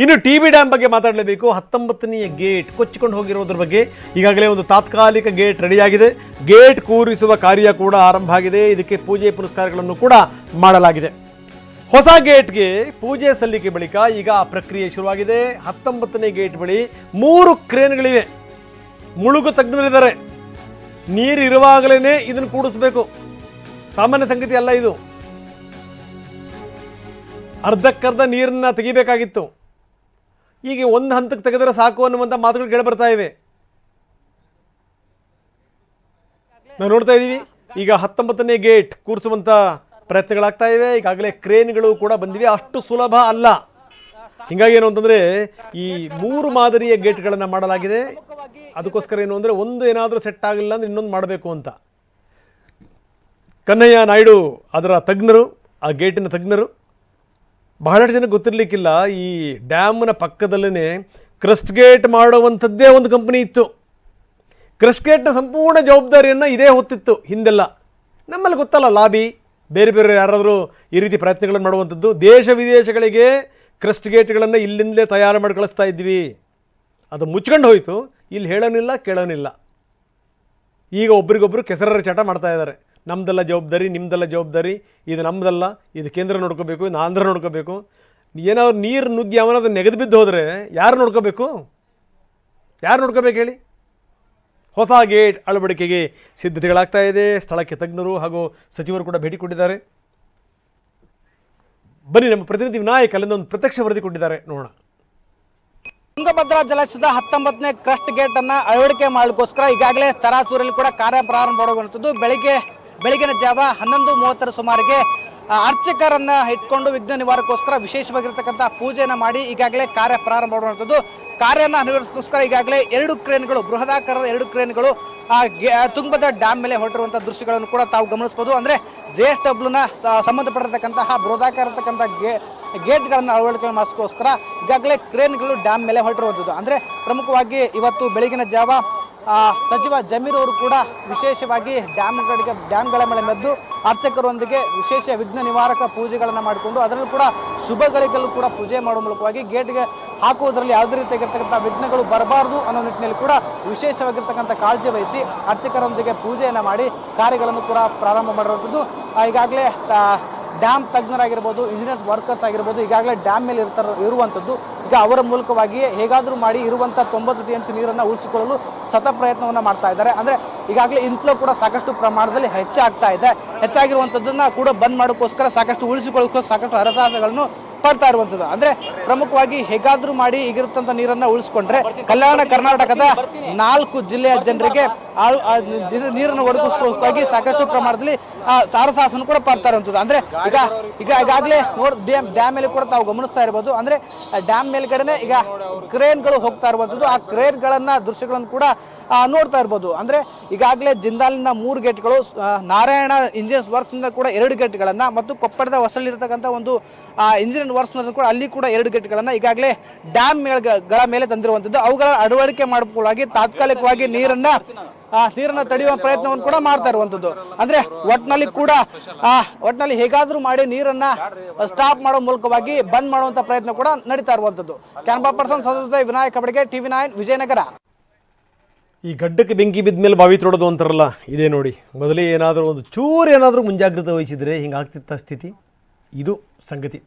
ಇನ್ನು T B dam ಬಗ್ಗೆ ಮಾತಾಡಲೇಬೇಕು. ಹತ್ತೊಂಬತ್ತನೆಯ ಗೇಟ್ ಕೊಚ್ಚಿಕೊಂಡು ಹೋಗಿರೋದ್ರ ಬಗ್ಗೆ ಈಗಾಗಲೇ ಒಂದು ತಾತ್ಕಾಲಿಕ ಗೇಟ್ ರೆಡಿಯಾಗಿದೆ. ಗೇಟ್ ಕೂರಿಸುವ ಕಾರ್ಯ ಕೂಡ ಆರಂಭ ಆಗಿದೆ. ಇದಕ್ಕೆ ಪೂಜೆ ಪುನಸ್ಕಾರಗಳನ್ನು ಕೂಡ ಮಾಡಲಾಗಿದೆ. ಹೊಸ ಗೇಟ್ಗೆ ಪೂಜೆ ಸಲ್ಲಿಕೆ ಬಳಿಕ ಈಗ ಆ ಪ್ರಕ್ರಿಯೆ ಶುರುವಾಗಿದೆ. ಹತ್ತೊಂಬತ್ತನೇ ಗೇಟ್ ಬಳಿ ಮೂರು ಕ್ರೇನ್ಗಳಿವೆ. ಮುಳುಗು ತಜ್ಞರಿದ್ದಾರೆ ನೀರು ಇರುವಾಗಲೇ ಇದನ್ನು ಕೂಡಿಸ್ಬೇಕು. ಸಾಮಾನ್ಯ ಸಂಗತಿ ಅಲ್ಲ ಇದು. ಅರ್ಧಕ್ಕರ್ಧ ನೀರನ್ನ ತೆಗಿಬೇಕಾಗಿತ್ತು. ಈಗ ಒಂದು ಹಂತಕ್ಕೆ ತೆಗೆದರೆ ಸಾಕು ಅನ್ನುವಂಥ ಮಾತುಗಳು ಕೇಳಿ ಬರ್ತಾ ಇವೆ. ನಾವು ನೋಡ್ತಾ ಇದ್ದೀವಿ, ಈಗ ಹತ್ತೊಂಬತ್ತನೇ ಗೇಟ್ ಕೂರಿಸುವಂಥ ಪ್ರಯತ್ನಗಳಾಗ್ತಾ ಇವೆ. ಈಗಾಗಲೇ ಕ್ರೇನ್ಗಳು ಕೂಡ ಬಂದಿವೆ. ಅಷ್ಟು ಸುಲಭ ಅಲ್ಲ. ಹಿಂಗಾಗಿ ಏನು ಅಂತಂದರೆ, ಈ ಮೂರು ಮಾದರಿಯ ಗೇಟ್ಗಳನ್ನು ಮಾಡಲಾಗಿದೆ. ಅದಕ್ಕೋಸ್ಕರ ಏನು ಅಂದರೆ, ಒಂದು ಏನಾದರೂ ಸೆಟ್ ಆಗಿಲ್ಲ ಅಂದರೆ ಇನ್ನೊಂದು ಮಾಡಬೇಕು ಅಂತ. ಕನ್ನಯ್ಯ ನಾಯ್ಡು ಅದರ ತಜ್ಞರು, ಆ ಗೇಟಿನ ತಜ್ಞರು ಬಹಳಷ್ಟು ಜನಕ್ಕೆ ಗೊತ್ತಿರಲಿಕ್ಕಿಲ್ಲ, ಈ ಡ್ಯಾಮ್ನ ಪಕ್ಕದಲ್ಲೇ ಕ್ರಸ್ಟ್ ಗೇಟ್ ಮಾಡುವಂಥದ್ದೇ ಒಂದು ಕಂಪ್ನಿ ಇತ್ತು. ಕ್ರಸ್ಟ್ ಗೇಟ್ನ ಸಂಪೂರ್ಣ ಜವಾಬ್ದಾರಿಯನ್ನು ಇದೇ ಹೊತ್ತಿತ್ತು, ಹಿಂದೆಲ್ಲ. ನಮ್ಮಲ್ಲಿ ಗೊತ್ತಲ್ಲ, ಲಾಬಿ, ಬೇರೆ ಬೇರೆ ಯಾರಾದರೂ ಈ ರೀತಿ ಪ್ರಯತ್ನಗಳನ್ನು ಮಾಡುವಂಥದ್ದು. ದೇಶ ವಿದೇಶಗಳಿಗೆ ಕ್ರಸ್ಟ್ ಗೇಟ್ಗಳನ್ನು ಇಲ್ಲಿಂದಲೇ ತಯಾರು ಮಾಡಿ ಕಳಿಸ್ತಾ ಇದ್ವಿ. ಅದು ಮುಚ್ಕೊಂಡು ಹೋಯಿತು. ಇಲ್ಲಿ ಹೇಳೋನಿಲ್ಲ, ಕೇಳೋನಿಲ್ಲ. ಈಗ ಒಬ್ರಿಗೊಬ್ಬರು ಕೆಸರರ ಚಟ ಮಾಡ್ತಾ ಇದ್ದಾರೆ. ನಮ್ದೆಲ್ಲ ಜವಾಬ್ದಾರಿ ನಿಮ್ಮದೆಲ್ಲ ಜವಾಬ್ದಾರಿ, ಇದು ನಮ್ಮದಲ್ಲ ಇದು ಕೇಂದ್ರ ನೋಡ್ಕೋಬೇಕು, ಇದು ಆಂಧ್ರ ನೋಡ್ಕೋಬೇಕು. ಏನಾದ್ರು ನೀರು ನುಗ್ಗಿ ಅದು ನೆಗೆದು ಬಿದ್ದು ಹೋದರೆ ಯಾರು ನೋಡ್ಕೋಬೇಕು? ಯಾರು ನೋಡ್ಕೋಬೇಕು ಹೇಳಿ? ಹೊಸ ಗೇಟ್ ಅಳವಡಿಕೆಗೆ ಸಿದ್ಧತೆಗಳಾಗ್ತಾ ಇದೆ. ಸ್ಥಳಕ್ಕೆ ತಜ್ಞರು ಹಾಗೂ ಸಚಿವರು ಕೂಡ ಭೇಟಿ ಕೊಟ್ಟಿದ್ದಾರೆ. ಬನ್ನಿ, ನಮ್ಮ ಪ್ರತಿನಿಧಿ ವಿನಾಯಕ್ ಅಲ್ಲಿಂದ ಒಂದು ಪ್ರತ್ಯಕ್ಷ ವರದಿ ಕೊಟ್ಟಿದ್ದಾರೆ. ನೋಡೋಣ. ತುಂಗಭದ್ರಾ ಜಲಾಶಯದ ಹತ್ತೊಂಬತ್ತನೇ ಕ್ರಸ್ಟ್ ಗೇಟ್ ಅನ್ನ ಅಳವಡಿಕೆ ಮಾಡಲಿಕ್ಕೋಸ್ಕರ ಈಗಾಗಲೇ ತರಾಸೂರಲ್ಲಿ ಕೂಡ ಕಾರ್ಯ ಪ್ರಾರಂಭ ಬೆಳಿಗ್ಗೆ ಬೆಳಗಿನ ಜಾವ ಹನ್ನೊಂದು ಮೂವತ್ತರ ಸುಮಾರಿಗೆ ಅರ್ಚಕರನ್ನ ಇಟ್ಕೊಂಡು ವಿಘ್ನ ನಿವಾರಕ್ಕೋಸ್ಕರ ವಿಶೇಷವಾಗಿರ್ತಕ್ಕಂಥ ಪೂಜೆಯನ್ನು ಮಾಡಿ ಈಗಾಗಲೇ ಕಾರ್ಯ ಪ್ರಾರಂಭ ಮಾಡುವಂಥದ್ದು. ಕಾರ್ಯನ ನಿರ್ವಹಿಸೋಸ್ಕರ ಈಗಾಗಲೇ ಎರಡು ಕ್ರೇನ್ಗಳು, ಬೃಹದಾಕಾರದ ಎರಡು ಕ್ರೇನ್ಗಳು, ಆ ತುಂಗಭದ್ರಾ ಡ್ಯಾಮ್ ಮೇಲೆ ಹೊರಟಿರುವಂಥ ದೃಶ್ಯಗಳನ್ನು ಕೂಡ ತಾವು ಗಮನಿಸಬಹುದು ಅಂದ್ರೆ ಜೆ ಎಸ್ ಡಬ್ಲ್ಯೂನ ಸಂಬಂಧಪಟ್ಟಿರ್ತಕ್ಕಂತಹ ಬೃಹದಾಕಾರ ಇರತಕ್ಕಂಥ ಗೇ, ಗೇಟ್ಗಳನ್ನು ಅಳವಡಿಕೆ ಮಾಡಿಸ್ಕೋಸ್ಕರ ಈಗಾಗಲೇ ಕ್ರೇನ್ಗಳು ಡ್ಯಾಮ್ ಮೇಲೆ ಹೊರಟಿರುವಂಥದ್ದು. ಅಂದರೆ ಪ್ರಮುಖವಾಗಿ ಇವತ್ತು ಬೆಳಗಿನ ಜಾವ ಸಚಿವ ಜಮೀರ್ ಅವರು ಕೂಡ ವಿಶೇಷವಾಗಿ ಡ್ಯಾಮ್ಗಳಿಗೆ ಡ್ಯಾಮ್ಗಳ ಮೇಲೆ ಮೆದ್ದು ಅರ್ಚಕರೊಂದಿಗೆ ವಿಶೇಷ ವಿಘ್ನ ನಿವಾರಕ ಪೂಜೆಗಳನ್ನು ಮಾಡಿಕೊಂಡು ಅದರಲ್ಲೂ ಕೂಡ ಶುಭಗಳಿಗಲ್ಲೂ ಕೂಡ ಪೂಜೆ ಮಾಡುವ ಮೂಲಕವಾಗಿ ಗೇಟ್ಗೆ ಹಾಕುವುದರಲ್ಲಿ ಯಾವುದೇ ರೀತಿಯಾಗಿರ್ತಕ್ಕಂಥ ವಿಘ್ನಗಳು ಬರಬಾರದು ಅನ್ನೋ ನಿಟ್ಟಿನಲ್ಲಿ ಕೂಡ ವಿಶೇಷವಾಗಿರ್ತಕ್ಕಂಥ ಕಾಳಜಿ ವಹಿಸಿ ಅರ್ಚಕರೊಂದಿಗೆ ಪೂಜೆಯನ್ನು ಮಾಡಿ ಕಾರ್ಯಗಳನ್ನು ಕೂಡ ಪ್ರಾರಂಭ ಮಾಡಿರುವಂಥದ್ದು. ಆ, ಈಗಾಗಲೇ ಡ್ಯಾಮ್ ತಜ್ಞರಾಗಿರ್ಬೋದು ಇಂಜಿನಿಯರ್ಸ್ ವರ್ಕರ್ಸ್ ಆಗಿರ್ಬೋದು ಈಗಾಗಲೇ ಡ್ಯಾಮ್ ಮೇಲೆ ಇರ್ತಾರ ಇರುವಂಥದ್ದು. ಈಗ ಅವರ ಮೂಲಕವಾಗಿ ಹೇಗಾದರೂ ಮಾಡಿ ಇರುವಂಥ ತೊಂಬತ್ತು ಟಿ ಎಂ ಸಿ ನೀರನ್ನು ಉಳಿಸಿಕೊಳ್ಳಲು ಸತತ ಪ್ರಯತ್ನವನ್ನು ಮಾಡ್ತಾ ಇದ್ದಾರೆ. ಅಂದರೆ ಈಗಾಗಲೇ ಇನ್ಫ್ಲೋ ಕೂಡ ಸಾಕಷ್ಟು ಪ್ರಮಾಣದಲ್ಲಿ ಹೆಚ್ಚಾಗ್ತಾ ಇದೆ. ಹೆಚ್ಚಾಗಿರುವಂಥದ್ದನ್ನು ಕೂಡ ಬಂದ್ ಮಾಡೋಕ್ಕೋಸ್ಕರ ಸಾಕಷ್ಟು ಉಳಿಸಿಕೊಳ್ಳೋಕ್ಕೋಸ್ಕರ ಸಾಕಷ್ಟು ಹರಸಾಹಸಗಳನ್ನು ಪಡ್ತಾ ಇರುವಂಥದ್ದು ಅಂದ್ರೆ ಪ್ರಮುಖವಾಗಿ ಹೇಗಾದ್ರೂ ಮಾಡಿ ಈಗಿರುತ್ತಂತ ನೀರನ್ನ ಉಳಿಸ್ಕೊಂಡ್ರೆ ಕಲ್ಯಾಣ ಕರ್ನಾಟಕದ ನಾಲ್ಕು ಜಿಲ್ಲೆಯ ಜನರಿಗೆ ನೀರನ್ನು ಒದಗಿಸ್ಕೊಳ್ಳೋಕ್ಕಾಗಿ ಸಾಕಷ್ಟು ಪ್ರಮಾಣದಲ್ಲಿ ಆ, ಸಾರಸಾಹಸನ ಕೂಡ ಪಡ್ತಾ ಇರುವಂಥದ್ದು ಅಂದ್ರೆ ಈಗ ಈಗ ಈಗಾಗಲೇ ನೋಡ್ ಡ್ಯಾಮ್ ಡ್ಯಾಮ್ ಮೇಲೆ ಕೂಡ ತಾವು ಗಮನಿಸ್ತಾ ಇರ್ಬೋದು. ಅಂದ್ರೆ ಡ್ಯಾಮ್ ಮೇಲ್ಗಡೆನೆ ಈಗ ಕ್ರೇನ್ಗಳು ಹೋಗ್ತಾ ಇರುವಂಥದ್ದು ಆ ಕ್ರೇನ್ಗಳನ್ನ ದೃಶ್ಯಗಳನ್ನು ಕೂಡ ನೋಡ್ತಾ ಇರ್ಬೋದು. ಅಂದ್ರೆ ಈಗಾಗಲೇ ಜಿಂದಾಲಿನ ಮೂರು ಗೇಟ್ಗಳು ನಾರಾಯಣ ಇಂಜಿನಿಯರ್ಸ್ ವರ್ಕ್ಸ್ ಕೂಡ ಎರಡು ಗೇಟ್ಗಳನ್ನ ಮತ್ತು ಕೊಪ್ಪಳದ ಹೊಸಲಿರ್ತಕ್ಕಂಥ ಒಂದು ಇಂಜಿನಿಯರ್ ವರ್ಕ್ಸ್ನಲ್ಲಿ ಕೂಡ ಅಲ್ಲಿ ಕೂಡ ಎರಡು ಗೇಟ್ಗಳನ್ನು ಈಗಾಗಲೇ ಡ್ಯಾಮ್ ಮೇಲ್ಗಳ ಮೇಲೆ ತಂದಿರುವಂಥದ್ದು. ಅವುಗಳ ಅಳವಡಿಕೆ ಮಾಡಿಕೊಳ್ಳಾಗಿ ತಾತ್ಕಾಲಿಕವಾಗಿ ನೀರನ್ನ ಆ, ನೀರನ್ನ ತಡೆಯುವ ಪ್ರಯತ್ನವನ್ನು ಕೂಡ ಮಾಡ್ತಾ ಇರುವಂಥದ್ದು. ಅಂದ್ರೆ ಒಟ್ನಲ್ಲಿ ಕೂಡ ಒಟ್ನಲ್ಲಿ ಹೇಗಾದ್ರೂ ಮಾಡಿ ನೀರನ್ನ ಸ್ಟಾಪ್ ಮಾಡೋ ಮೂಲಕವಾಗಿ ಬಂದ್ ಮಾಡುವಂತ ಪ್ರಯತ್ನ ಕೂಡ ನಡೀತಾ ಇರುವಂಥದ್ದು. ಕ್ಯಾನ್ಬಾ ಪರ್ಸನ್ ಸದಸ್ಯ ವಿನಾಯಕ ಬಡಿಗೆ ಟಿವಿ ನೈನ್ ವಿಜಯನಗರ. ಈ ಗಡ್ಡಕ್ಕೆ ಬೆಂಕಿ ಬಿದ್ದ ಮೇಲೆ ಬಾವಿ ತೊಡೋದು ಅಂತಾರಲ್ಲ ಇದೇ ನೋಡಿ. ಮೊದಲೇ ಏನಾದರೂ ಒಂದು ಚೂರು ಏನಾದರೂ ಮುಂಜಾಗ್ರತೆ ವಹಿಸಿದರೆ ಹಿಂಗಾಗ್ತಿತ್ತ ಸ್ಥಿತಿ? ಇದು ಸಂಗತಿ.